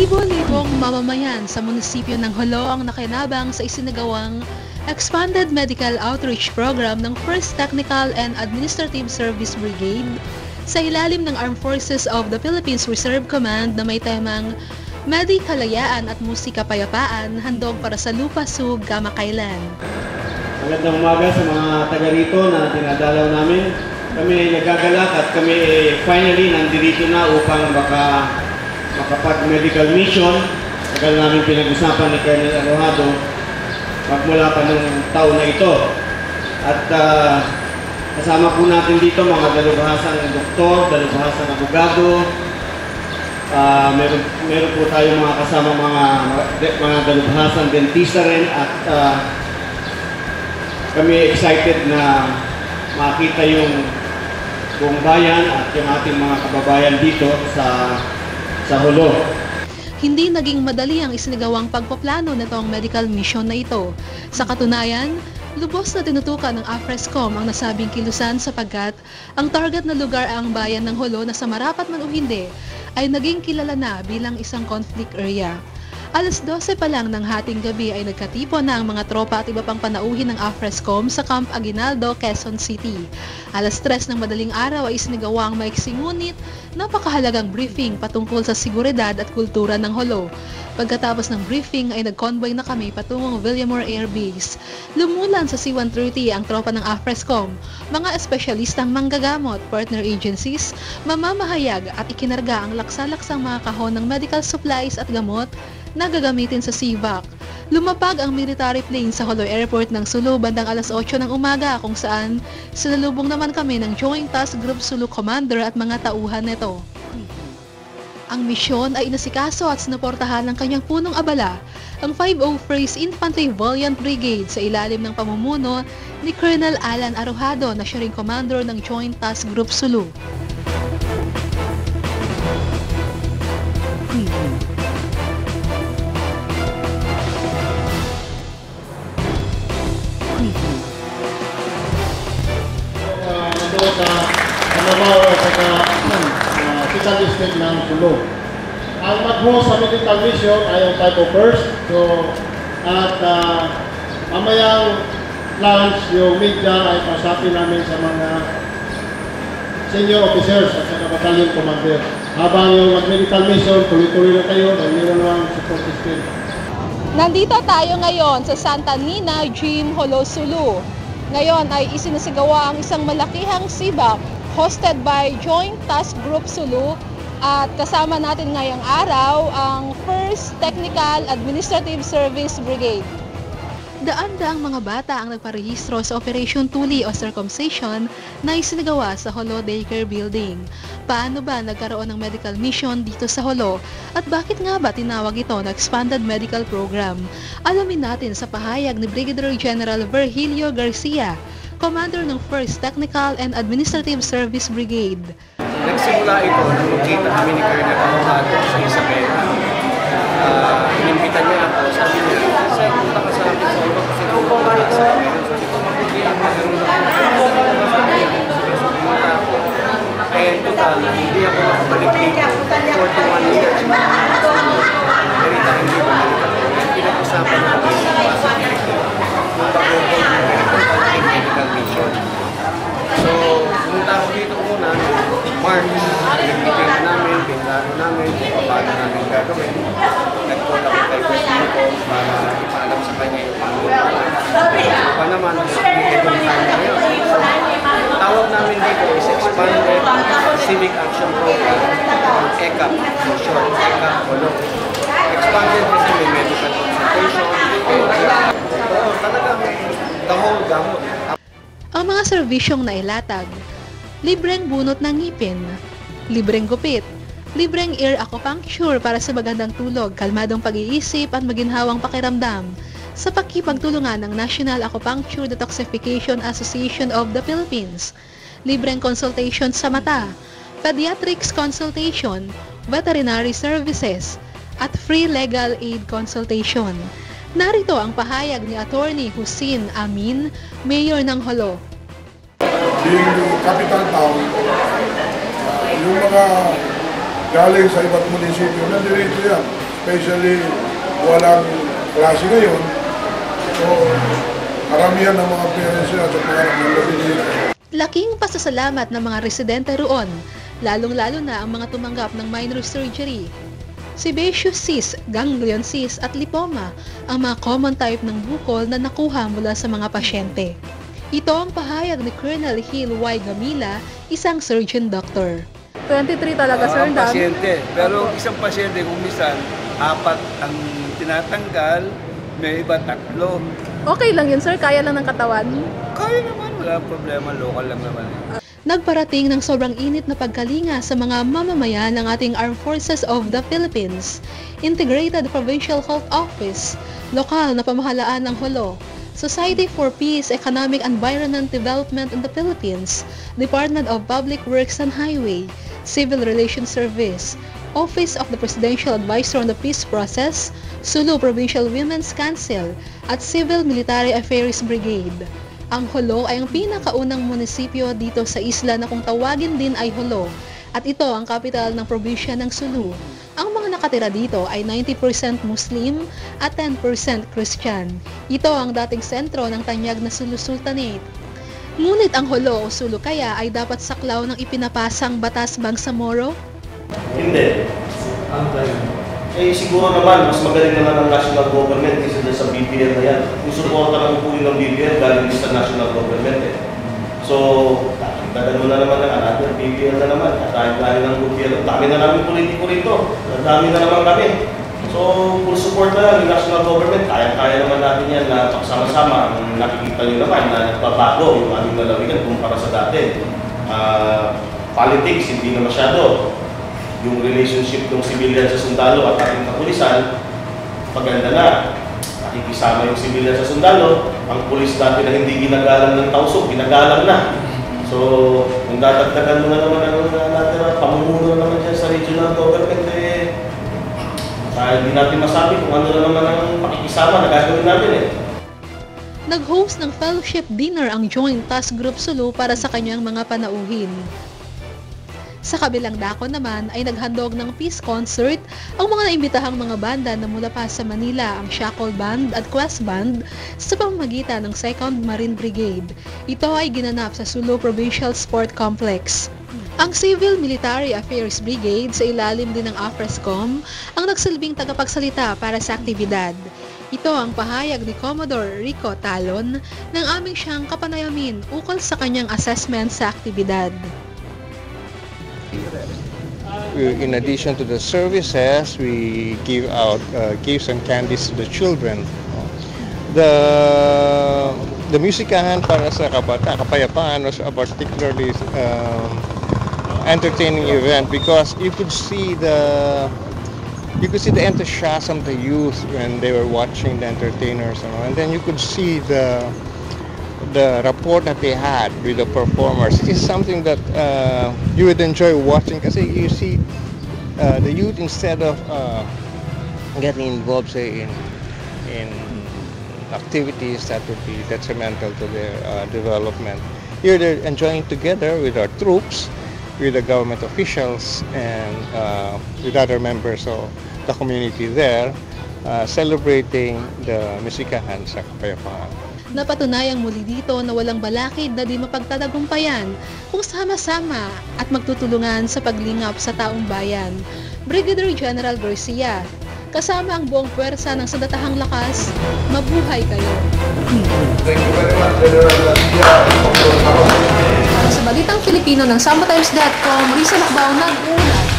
Libo-libong mamamayan sa munisipyo ng Holo ang nakinabang sa isinagawang Expanded Medical Outreach Program ng 1st Technical and Administrative Service Brigade sa ilalim ng Armed Forces of the Philippines Reserve Command na may temang Medi Kalayaan at Musika Payapaan handog para sa Lupasug Kamakailan. Magandang umaga sa mga taga rito na dinadalaw namin. Kami ay nagagalak at kami ay finally nandito na upang baka makapag-medical mission. Tagal namin pinag-usapan ni Colonel Arojado magmula pa nung taon na ito. At ah, kasama po natin dito mga dalubhasang doktor, dalubhasang abogado, Ah, meron, meron po tayo mga kasama mga mga dalubhasang dentista rin at ah, kami excited na makita yung buong bayan at yung ating mga kababayan dito sa sa Hulo. Hindi naging madali ang isinagawang pagpaplano nitong medical mission na ito. Sa katunayan, lubos na tinutukan ng AFRESCOM ang nasabing kilusan sapagkat ang target na lugar ang bayan ng Holo na sa marapat man o hindi ay naging kilala na bilang isang conflict area. Alas 12 pa lang ng hating gabi ay nagkatipon na ang mga tropa at iba pang panauhin ng AFRESCOM sa Camp Aguinaldo, Quezon City. Alas 3 ng madaling araw ay isinigawa ang maiksing ngunit napakahalagang briefing patungkol sa seguridad at kultura ng Holo. Pagkatapos ng briefing ay nag-convoy na kami patungong Villamore Air Base. Lumulan sa C-130 ang tropa ng AFRESCOM, mga espesyalistang manggagamot, partner agencies, mamamahayag at ikinarga ang laksa-laksang mga kahon ng medical supplies at gamot na gagamitin sa CVAC. Lumapag ang military plane sa Holo Airport ng Sulu bandang alas 8 ng umaga kung saan sinalubong naman kami ng Joint Task Group Sulu Commander at mga tauhan nito. Ang misyon ay inasikaso at sinuportahan ng kanyang punong abala, ang 501st Infantry Valiant Brigade sa ilalim ng pamumuno ni Colonel Alan Arojado na siya ring commander ng Joint Task Group Sulu. uh, ng Pulo. Ang mag-host sa medical mission ay ang type of first. So, at uh, mamayang lunch, yung media ay pasapi namin sa mga senior officers at saka battalion commander. Habang yung mag-medical mission, tuloy-tuloy na kayo, dahil meron lang support system. Nandito tayo ngayon sa Santa Nina Gym Holo Sulu. Ngayon ay isinasagawa ang isang malakihang sibak hosted by Joint Task Group Sulu at kasama natin ngayong araw ang 1st Technical Administrative Service Brigade. Daan-daang mga bata ang nagparehistro sa Operation Tuli o Circumcision na isinagawa sa Holo Daycare Building. Paano ba nagkaroon ng medical mission dito sa Holo at bakit nga ba tinawag ito na Expanded Medical Program? Alamin natin sa pahayag ni Brigadier General Virgilio Garcia, Commander ng 1st Technical and Administrative Service Brigade. Nagsimula ito nang magkita kami ni Colonel Arojado sa Isabela. Uh, inimbitan niya ako, sabi niya, Sir, punta ka sa akin sa iba kasi ka sa akin. Sabi ko, hindi ako nagkaroon ng sabi niya, sige, so pumunta ako. And total, hindi ako nakabalik dito for 21 years. Very time hindi ko balik ako. And pinag-usapan namin yung possibility kung pag-hold ng medical medical mission. So, pumunta ako dito muna, March, pinag-meeting na namin, pinlano namin, kung paano namin gagawin. Nag-call ako kay Presidente para ipaalam sa kanya yung pangunawa. Ano pa naman, applicable time na yun. So, tawag namin dito is Expanded Civic Action Program, ECAP, for short, ECAP, Holo. Expanded kasi may medical consultation, uh, talagang the whole gamut. Ang mga serbisyong nailatag, libreng bunot ng ngipin, libreng gupit, libreng ear acupuncture para sa magandang tulog, kalmadong pag-iisip at maginhawang pakiramdam, sa pakipagtulungan ng National Acupuncture Detoxification Association of the Philippines, libreng consultation sa mata, pediatrics consultation, veterinary services, at free legal aid consultation. Narito ang pahayag ni Attorney Hussein Amin, Mayor ng Holo. being capital town, uh, yung mga galing sa iba't munisipyo, nandito yan. especially walang klase ngayon. So, karamihan ng mga parents at mga dito. Laking pasasalamat ng mga residente roon, lalong-lalo na ang mga tumanggap ng minor surgery. Sebaceous cyst, ganglion cyst at lipoma ang mga common type ng bukol na nakuha mula sa mga pasyente. Ito ang pahayag ni Colonel Hill Y. Gamila, isang surgeon doctor. 23 talaga, Ah, ang pasyente. Pero isang pasyente kung minsan, apat ang tinatanggal, may iba tatlo. Okay lang yun, sir. Kaya lang ng katawan. Kaya naman, wala problema, local lang naman. eh. Nagparating ng sobrang init na pagkalinga sa mga mamamayan ng ating Armed Forces of the Philippines, Integrated Provincial Health Office, lokal na pamahalaan ng Holo, Society for Peace, Economic Environment Development in the Philippines, Department of Public Works and Highway, Civil Relations Service, Office of the Presidential Advisor on the Peace Process, Sulu Provincial Women's Council, at Civil Military Affairs Brigade. Ang Holo ay ang pinakaunang munisipyo dito sa isla na kung tawagin din ay Holo at ito ang kapital ng probinsya ng Sulu. Ang mga nakatira dito ay 90% Muslim at 10% Christian. Ito ang dating sentro ng tanyag na Sulu Sultanate. Ngunit ang Holo o Sulu kaya ay dapat saklaw ng ipinapasang Batas Bangsamoro? Hindi. Eh siguro naman, mas magaling naman ang national government kaysa sa BPL na yan. Yung suporta lang po ng BPL galing sa national government eh. So, dagdagan mo na naman ng another BPL na naman. At dahil tayo ng ang dami na namin politiko rito. Ang dami na naman kami. So, full support na lang yung national government. Kaya-kaya naman natin yan na pagsama-sama. Ang nakikita nyo naman na nagbabago yung aming lalawigan kumpara sa dati. Ah, politics, hindi na masyado yung relationship ng civilian sa sundalo at ating kapulisan, paganda na. Nakikisama yung civilian sa sundalo, ang pulis dati na hindi ginagalang ng tausok, ginagalang na. So, kung dadagdagan mo na naman ang uh, natira, pamumuno naman dyan sa regional government, eh, kaya hindi natin masabi kung ano na naman ang pakikisama na gagawin natin eh. Nag-host ng fellowship dinner ang Joint Task Group Sulu para sa kanyang mga panauhin. Sa kabilang dako naman ay naghandog ng peace concert ang mga naimbitahang mga banda na mula pa sa Manila ang Shackle Band at Quest Band sa pamamagitan ng 2nd Marine Brigade. Ito ay ginanap sa Sulu Provincial Sport Complex. Ang Civil Military Affairs Brigade sa ilalim din ng AFRESCOM ang nagsilbing tagapagsalita para sa aktibidad. Ito ang pahayag ni Commodore Rico Talon ng aming siyang kapanayamin ukol sa kanyang assessment sa aktibidad. In addition to the services, we give out uh, gifts and candies to the children. The the musikahan para sa kabata, kapayapaan was particularly um, entertaining event because you could see the you could see the enthusiasm of the youth when they were watching the entertainers you know, and then you could see the the rapport that they had with the performers. Is something that uh, you would enjoy watching because you see uh, the youth instead of uh, getting involved say in in activities that would be detrimental to their uh, development. Here they're enjoying together with our troops with the government officials and uh, with other members of the community there uh, celebrating the Misikahan sa Kapayapaan. Napatunayang muli dito na walang balakid na di mapagtatagumpayan kung sama-sama at magtutulungan sa paglingap sa taong bayan. Brigadier General Garcia, kasama ang buong puwersa ng Sandatahang Lakas, mabuhay kayo! Thank you very much, General Garcia. Sa Balitang Filipino ng SambaTimes.com, Risa Macbao nag-ulat.